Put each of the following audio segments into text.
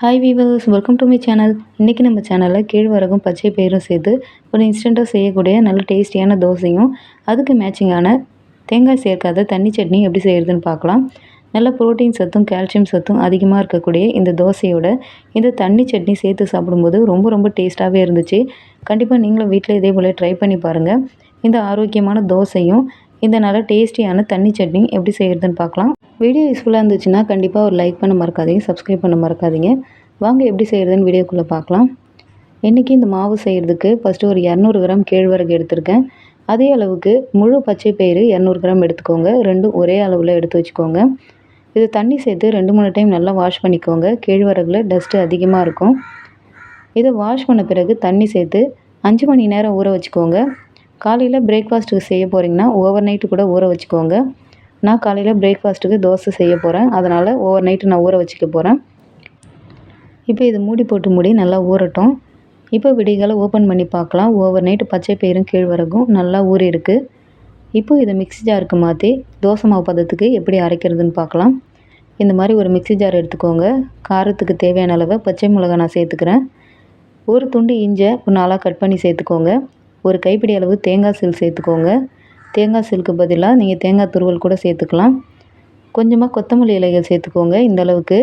Hi viewers welcome to my channel இன்றைக்கி நம்ம சேனலில் கேழ்வரகும் பச்சை பயிரும் சேர்த்து ஒரு இன்ஸ்டண்ட்டாக செய்யக்கூடிய நல்ல டேஸ்டியான தோசையும் அதுக்கு மேட்சிங்கான தேங்காய் சேர்க்காத தண்ணி சட்னி எப்படி செய்கிறதுன்னு பார்க்கலாம். நல்ல ப்ரோட்டீன் சத்தும் கால்சியம் சத்தும் அதிகமாக இருக்கக்கூடிய இந்த தோசையோட இந்த தண்ணி சட்னி சேர்த்து சாப்பிடும்போது ரொம்ப ரொம்ப டேஸ்ட்டாகவே இருந்துச்சு. கண்டிப்பாக நீங்களும் வீட்டில் இதே போல் ட்ரை பண்ணி பாருங்கள் இந்த ஆரோக்கியமான தோசையும் இந்த நல்ல டேஸ்டியான தண்ணி சட்னி எப்படி செய்கிறதுன்னு பார்க்கலாம். வீடியோ யூஸ்ஃபுல்லாக இருந்துச்சுன்னா கண்டிப்பாக ஒரு லைக் பண்ண மறக்காதீங்க சப்ஸ்கிரைப் பண்ண மறக்காதீங்க. வாங்க எப்படி செய்கிறதுன்னு வீடியோக்குள்ளே பார்க்கலாம். இன்றைக்கி இந்த மாவு செய்கிறதுக்கு ஃபஸ்ட்டு ஒரு இரநூறு கிராம் கேழ்வரகு எடுத்திருக்கேன். அதே அளவுக்கு முழு பச்சை பயிறு இரநூறு கிராம் எடுத்துக்கோங்க. ரெண்டும் ஒரே அளவில் எடுத்து வச்சுக்கோங்க. இது தண்ணி சேர்த்து ரெண்டு மூணு டைம் நல்லா வாஷ் பண்ணிக்கோங்க. கேழ்வரகுல டஸ்ட்டு அதிகமாக இருக்கும். இதை வாஷ் பண்ண பிறகு தண்ணி சேர்த்து அஞ்சு மணி நேரம் ஊற வச்சுக்கோங்க. காலையில் பிரேக்ஃபாஸ்ட்டுக்கு செய்ய போகிறீங்கன்னா ஓவர் நைட்டு கூட ஊற வச்சுக்கோங்க. நான் காலையில் பிரேக்ஃபாஸ்ட்டுக்கு தோசை செய்ய போகிறேன் அதனால் ஓவர் நைட்டு நான் ஊற வச்சுக்க போகிறேன் இப்போ இது மூடி போட்டு மூடி நல்லா ஊறட்டும். இப்போ விடிகளை ஓப்பன் பண்ணி பார்க்கலாம். ஓவர் நைட்டு பச்சை பயிரும் கீழ்வரகும் நல்லா ஊறி இருக்குது இப்போ இதை மிக்ஸி ஜாருக்கு மாற்றி தோசை மாவு பதத்துக்கு எப்படி அரைக்கிறதுன்னு பார்க்கலாம். இந்த மாதிரி ஒரு மிக்ஸி ஜார் எடுத்துக்கோங்க. காரத்துக்கு தேவையான அளவை பச்சை மிளகாய் நான் சேர்த்துக்கிறேன். ஒரு துண்டு இஞ்சை ஒரு நாளாக கட் பண்ணி சேர்த்துக்கோங்க. ஒரு கைப்பிடி அளவு தேங்காய் சீல் சேர்த்துக்கோங்க. தேங்காய் சில்க்கு பதிலாக நீங்கள் தேங்காய் துருவல் கூட சேர்த்துக்கலாம். கொஞ்சமாக கொத்தமல்லி இலைகள் சேர்த்துக்கோங்க இந்த அளவுக்கு.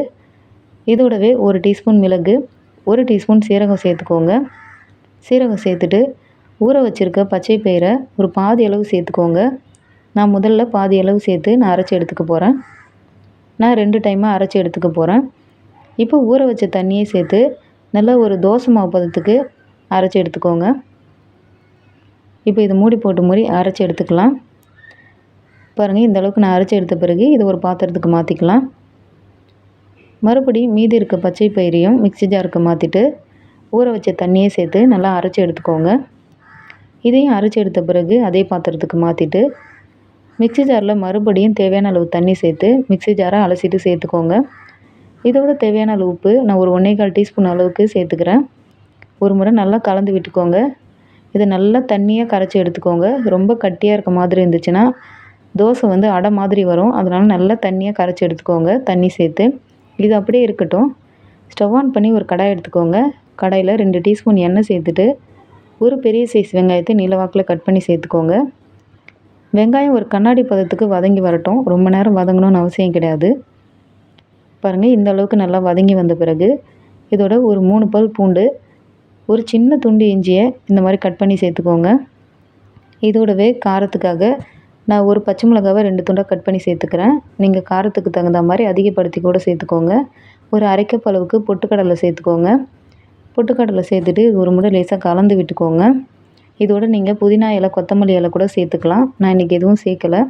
இதோடவே ஒரு டீஸ்பூன் மிளகு ஒரு டீஸ்பூன் சீரகம் சேர்த்துக்கோங்க. சீரகம் சேர்த்துட்டு ஊற வச்சுருக்க பச்சை பயிரை ஒரு பாதி அளவு சேர்த்துக்கோங்க. நான் முதல்ல பாதி அளவு சேர்த்து நான் அரைச்சி எடுத்துக்க போகிறேன் நான் ரெண்டு டைமாக அரைச்சி எடுத்துக்க போகிறேன் இப்போ ஊற வச்ச தண்ணியை சேர்த்து நல்லா ஒரு தோசை மாவு பதத்துக்கு அரைச்சி எடுத்துக்கோங்க. இப்போ இதை மூடி போட்டு மூடி அரைச்சி எடுத்துக்கலாம். பாருங்கள் இந்த அளவுக்கு நான் அரைச்சி எடுத்த பிறகு இதை ஒரு பாத்திரத்துக்கு மாற்றிக்கலாம் மறுபடி மீதி இருக்க பச்சை பயிரையும் மிக்ஸி ஜாருக்கு மாற்றிட்டு ஊற வச்ச தண்ணியை சேர்த்து நல்லா அரைச்சி எடுத்துக்கோங்க. இதையும் அரைச்சி எடுத்த பிறகு அதே பாத்திரத்துக்கு மாற்றிட்டு மிக்ஸி ஜாரில் மறுபடியும் தேவையான அளவு தண்ணி சேர்த்து மிக்ஸி ஜாரை அலசிட்டு சேர்த்துக்கோங்க. இதோட தேவையான அளவு உப்பு நான் ஒரு ஒன்றே கால் டீஸ்பூன் அளவுக்கு சேர்த்துக்கிறேன். ஒரு முறை நல்லா கலந்து விட்டுக்கோங்க. இதை நல்லா தண்ணியாக கரைச்சி எடுத்துக்கோங்க. ரொம்ப கட்டியாக இருக்க மாதிரி இருந்துச்சுன்னா தோசை வந்து அடை மாதிரி வரும். அதனால் நல்லா தண்ணியாக கரைச்சி எடுத்துக்கோங்க தண்ணி சேர்த்து. இது அப்படியே இருக்கட்டும். ஸ்டவ் ஆன் பண்ணி ஒரு கடாய் எடுத்துக்கோங்க. கடாயில் ரெண்டு டீஸ்பூன் எண்ணெய் சேர்த்துட்டு ஒரு பெரிய சைஸ் வெங்காயத்தை நீளவாக்கில் கட் பண்ணி சேர்த்துக்கோங்க. வெங்காயம் ஒரு கண்ணாடி பதத்துக்கு வதங்கி வரட்டும். ரொம்ப நேரம் வதங்கணும்னு அவசியம் கிடையாது. பாருங்கள் இந்த அளவுக்கு நல்லா வதங்கி வந்த பிறகு இதோட ஒரு மூணு பல் பூண்டு ஒரு சின்ன துண்டு இஞ்சியை இந்த மாதிரி கட் பண்ணி சேர்த்துக்கோங்க. இதோடவே காரத்துக்காக நான் ஒரு பச்சை மிளகாவை ரெண்டு துண்டாக கட் பண்ணி சேர்த்துக்கிறேன். நீங்கள் காரத்துக்கு தகுந்த மாதிரி அதிகப்படுத்தி கூட சேர்த்துக்கோங்க. ஒரு அரைக்கப் அளவுக்கு பொட்டுக்கடலை சேர்த்துக்கோங்க. பொட்டுக்கடலை சேர்த்துட்டு ஒரு முறை லேசாக கலந்து விட்டுக்கோங்க. இதோட நீங்கள் புதினா இலை கொத்தமல்லி இலை கூட சேர்த்துக்கலாம். நான் இன்றைக்கி எதுவும் சேர்க்கலை.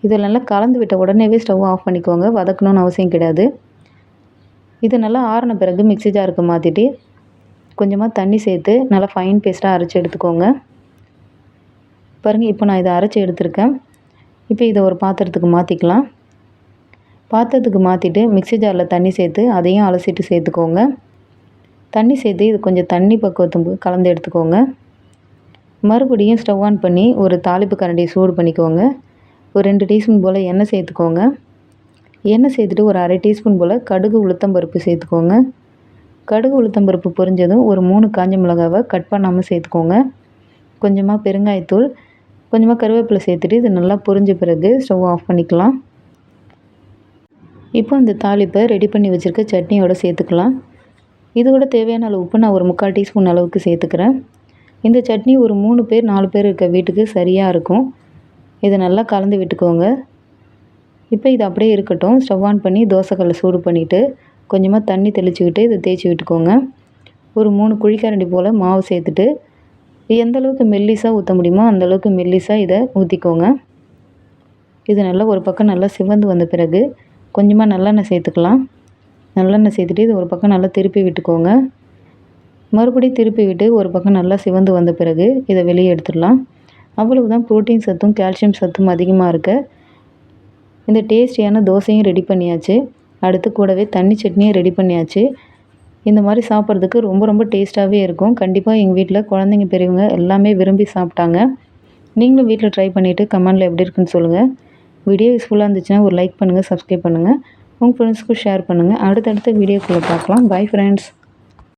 இதை நல்லா கலந்து விட்ட உடனேவே ஸ்டவ் ஆஃப் பண்ணிக்கோங்க. வதக்கணும்னு அவசியம் கிடையாது. இது நல்லா ஆறின பிறகு மிக்சி ஜாருக்கு மாற்றிட்டு கொஞ்சமாக தண்ணி சேர்த்து நல்லா ஃபைன் பேஸ்ட்டாக அரைச்சி எடுத்துக்கோங்க. பாருங்கள் இப்போ நான் இதை அரைச்சி எடுத்திருக்கேன். இப்போ இதை ஒரு பாத்திரத்துக்கு மாற்றிக்கலாம் பாத்திரத்துக்கு மாற்றிட்டு மிக்ஸி ஜாரில் தண்ணி சேர்த்து அதையும் அலசிட்டு சேர்த்துக்கோங்க. தண்ணி சேர்த்து இது கொஞ்சம் தண்ணி பக்குவத்துக்கு கலந்து எடுத்துக்கோங்க. மறுபடியும் ஸ்டவ் ஆன் பண்ணி ஒரு தாளிப்பு கரண்டியை சூடு பண்ணிக்கோங்க. ஒரு ரெண்டு டீஸ்பூன் போல் எண்ணெய் சேர்த்துக்கோங்க. எண்ணெய் சேர்த்துட்டு ஒரு அரை டீஸ்பூன் போல் கடுகு உளுத்தம் பருப்பு சேர்த்துக்கோங்க. கடுகு உளுத்தம் பருப்பு பொரிஞ்சதும் ஒரு மூணு காஞ்ச மிளகாவை கட் பண்ணாமல் சேர்த்துக்கோங்க. கொஞ்சமாக பெருங்காயத்தூள் கொஞ்சமாக கருவேப்பிலை சேர்த்துட்டு இது நல்லா பொரிஞ்ச பிறகு ஸ்டவ் ஆஃப் பண்ணிக்கலாம். இப்போ இந்த தாளிப்பை ரெடி பண்ணி வச்சுருக்க சட்னியோடு சேர்த்துக்கலாம். இது கூட தேவையான அளவு உப்பு நான் ஒரு முக்கால் டீஸ்பூன் அளவுக்கு சேர்த்துக்கிறேன். இந்த சட்னி ஒரு மூணு பேர் நாலு பேர் இருக்க வீட்டுக்கு சரியாக இருக்கும். இதை நல்லா கலந்து விட்டுக்கோங்க. இப்போ இது அப்படியே இருக்கட்டும். ஸ்டவ் ஆன் பண்ணி தோசைக்கல்லை சூடு பண்ணிவிட்டு கொஞ்சமாக தண்ணி தெளிச்சுக்கிட்டு இதை தேய்ச்சி விட்டுக்கோங்க. ஒரு மூணு குழிக்கரண்டி போல் மாவு சேர்த்துட்டு எந்த அளவுக்கு மெல்லிஸாக ஊற்ற முடியுமோ அந்தளவுக்கு மெல்லிஸாக இதை ஊற்றிக்கோங்க இது நல்லா ஒரு பக்கம் நல்லா சிவந்து வந்த பிறகு கொஞ்சமாக நல்லெண்ணெய் சேர்த்துக்கலாம். நல்லெண்ணெய் சேர்த்துட்டு இது ஒரு பக்கம் நல்லா திருப்பி விட்டுக்கோங்க. மறுபடியும் திருப்பி விட்டு ஒரு பக்கம் நல்லா சிவந்து வந்த பிறகு இதை வெளியே எடுத்துடலாம். அவ்வளவு தான் ப்ரோட்டீன் சத்தும் கால்சியம் சத்தும் அதிகமாக இருக்க. இந்த டேஸ்டியான தோசையும் ரெடி பண்ணியாச்சு. அடுத்து கூடவே தண்ணி சட்னியும் ரெடி பண்ணியாச்சு. இந்த மாதிரி சாப்பிட்றதுக்கு ரொம்ப ரொம்ப டேஸ்ட்டாகவே இருக்கும். கண்டிப்பாக எங்கள் வீட்டில் குழந்தைங்க பெரியவங்க எல்லாமே விரும்பி சாப்பிட்டாங்க. நீங்களும் வீட்டில் ட்ரை பண்ணிவிட்டு கமெண்டில் எப்படி இருக்குன்னு சொல்லுங்கள் வீடியோ யூஸ்ஃபுல்லாக இருந்துச்சுன்னா ஒரு லைக் பண்ணுங்கள் சப்ஸ்கிரைப் பண்ணுங்கள் உங்கள் ஃப்ரெண்ட்ஸ்க்கும் ஷேர் பண்ணுங்கள் அடுத்தடுத்த வீடியோக்குள்ளே பார்க்கலாம். Bye friends